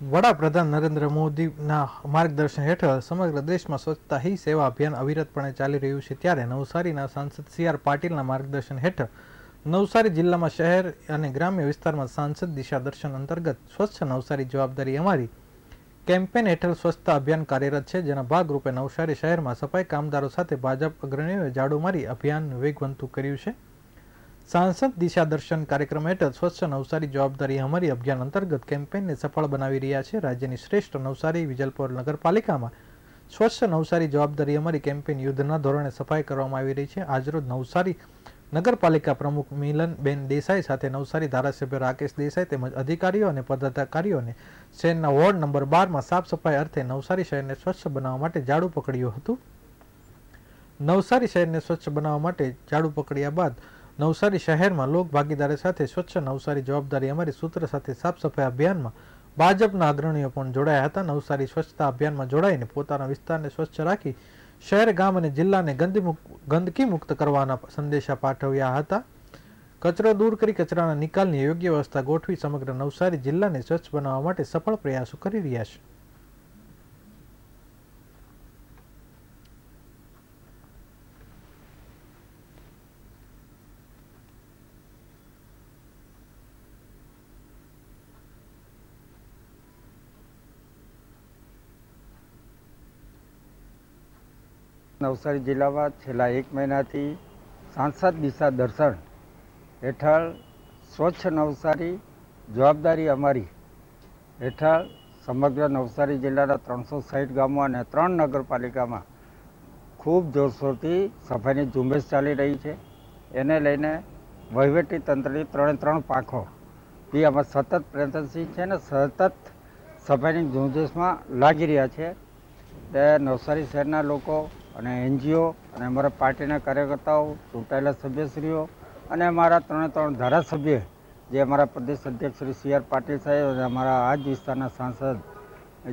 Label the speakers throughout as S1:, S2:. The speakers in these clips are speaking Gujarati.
S1: વડાપ્રધાન નરેન્દ્ર મોદીના માર્ગદર્શન હેઠળ સમગ્ર દેશમાં સ્વચ્છતા હી સેવા અભિયાન અવિરતપણે ચાલી રહ્યું છે ત્યારે નવસારીના સાંસદ સી આર પાટીલના માર્ગદર્શન હેઠળ નવસારી જિલ્લામાં શહેર અને ગ્રામ્ય વિસ્તારમાં સાંસદ દિશા દર્શન અંતર્ગત સ્વચ્છ નવસારી જવાબદારી અમારી કેમ્પેન હેઠળ સ્વચ્છતા અભિયાન કાર્યરત છે, જેના ભાગરૂપે નવસારી શહેરમાં સફાઈ કામદારો સાથે ભાજપ અગ્રણીઓએ ઝાડુ મારી અભિયાન વેગવંતું કર્યું છે. સાંસદ દિશા દર્શન કાર્યક્રમ હેઠળ સ્વચ્છ નવસારી જવાબદારી અમારી અભિયાન અંતર્ગત કેમ્પેનને સફળ બનાવી રહ્યા છે. રાજ્યની શ્રેષ્ઠ નવસારી વિજલપોર નગરપાલિકામાં સ્વચ્છ નવસારી જવાબદારી અમારી કેમ્પેન યુદ્ધના ધોરણે સફાઈ કરવામાં આવી રહી છે. આજરોજ નવસારી નગરપાલિકા પ્રમુખ મિલનબેન દેસાઈ સાથે નવસારી ધારાસભ્ય રાકેશ દેસાઈ તેમજ અધિકારીઓ અને પદાધિકારીઓને શહેરના વોર્ડ નંબર બારમાં સાફ સફાઈ અર્થે નવસારી શહેરને સ્વચ્છ બનાવવા માટે ઝાડુ પકડ્યું હતું. નવસારી શહેરને સ્વચ્છ બનાવવા માટે ઝાડુ પકડ્યા બાદ નવસારી શહેરમાં લોક ભાગીદારી સાથે સ્વચ્છ નવસારી જવાબદારી અમારી સૂત્ર સાથે સાફ સફાઈ અભિયાનમાં ભાજપના અગ્રણીઓ પણ જોડાયા હતા. નવસારી સ્વચ્છતા અભિયાનમાં જોડાઈને પોતાના વિસ્તારને સ્વચ્છ રાખી શહેર, ગામ અને જિલ્લાને ગંદકી મુક્ત કરવાના સંદેશા પાઠવ્યા હતા. કચરો દૂર કરી કચરાના નિકાલની યોગ્ય વ્યવસ્થા ગોઠવી સમગ્ર નવસારી જિલ્લાને સ્વચ્છ બનાવવા માટે સફળ પ્રયાસો કરી રહ્યા છે.
S2: નવસારી જિલ્લામાં છેલ્લા એક મહિનાથી સાંસદ દિશા દર્શન હેઠળ સ્વચ્છ નવસારી જવાબદારી અમારી હેઠળ સમગ્ર નવસારી જિલ્લાના ત્રણસો સાહીઠ ગામો અને ત્રણ નગરપાલિકામાં ખૂબ જોરશોરથી સફાઈની ઝુંબેશ ચાલી રહી છે. એને લઈને વહીવટી તંત્રની ત્રણે ત્રણ પાંખો બી આમાં સતત પ્રયત્નશીલ છે અને સતત સફાઈની ઝુંબેશમાં લાગી રહ્યા છે. તે નવસારી શહેરના લોકો અને એનજીઓ અને અમારા પાર્ટીના કાર્યકર્તાઓ, ચૂંટાયેલા સભ્યશ્રીઓ અને અમારા ત્રણે ત્રણ ધારાસભ્ય જે અમારા પ્રદેશ અધ્યક્ષ શ્રી સી આર પાટીલ સાહેબ અને અમારા આ જ વિસ્તારના સાંસદ,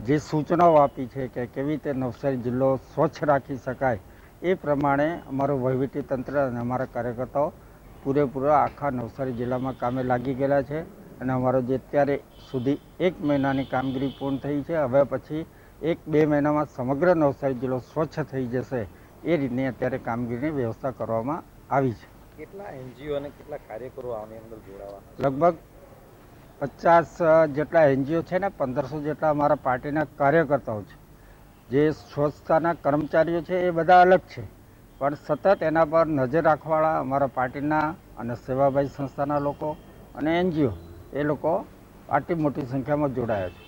S2: જે સૂચનાઓ આપી છે કે કેવી રીતે નવસારી જિલ્લો સ્વચ્છ રાખી શકાય એ પ્રમાણે અમારું વહીવટી તંત્ર અને અમારા કાર્યકર્તાઓ પૂરેપૂરા આખા નવસારી જિલ્લામાં કામે લાગી ગયેલા છે અને અમારો જે અત્યારે સુધી એક મહિનાની કામગીરી પૂર્ણ થઈ છે, હવે પછી એક બે મહિનામાં સમગ્ર નવસારી જિલ્લો સ્વચ્છ થઈ જશે એ રીતની અત્યારે કામગીરીની વ્યવસ્થા કરવામાં આવી છે.
S3: કેટલા એનજીઓ અને કેટલા કાર્યકરો આની અંદર જોડાવા?
S2: લગભગ પચાસ જેટલા એનજીઓ છે ને પંદરસો જેટલા અમારા પાર્ટીના કાર્યકર્તાઓ છે. જે સ્વચ્છતાના કર્મચારીઓ છે એ બધા અલગ છે. પણ સતત એના પર નજર રાખવાવાળા અમારા પાર્ટીના અને સેવાભાઈ સંસ્થાના લોકો અને એનજીઓ એ લોકો આટલી મોટી સંખ્યામાં જોડાયા છે.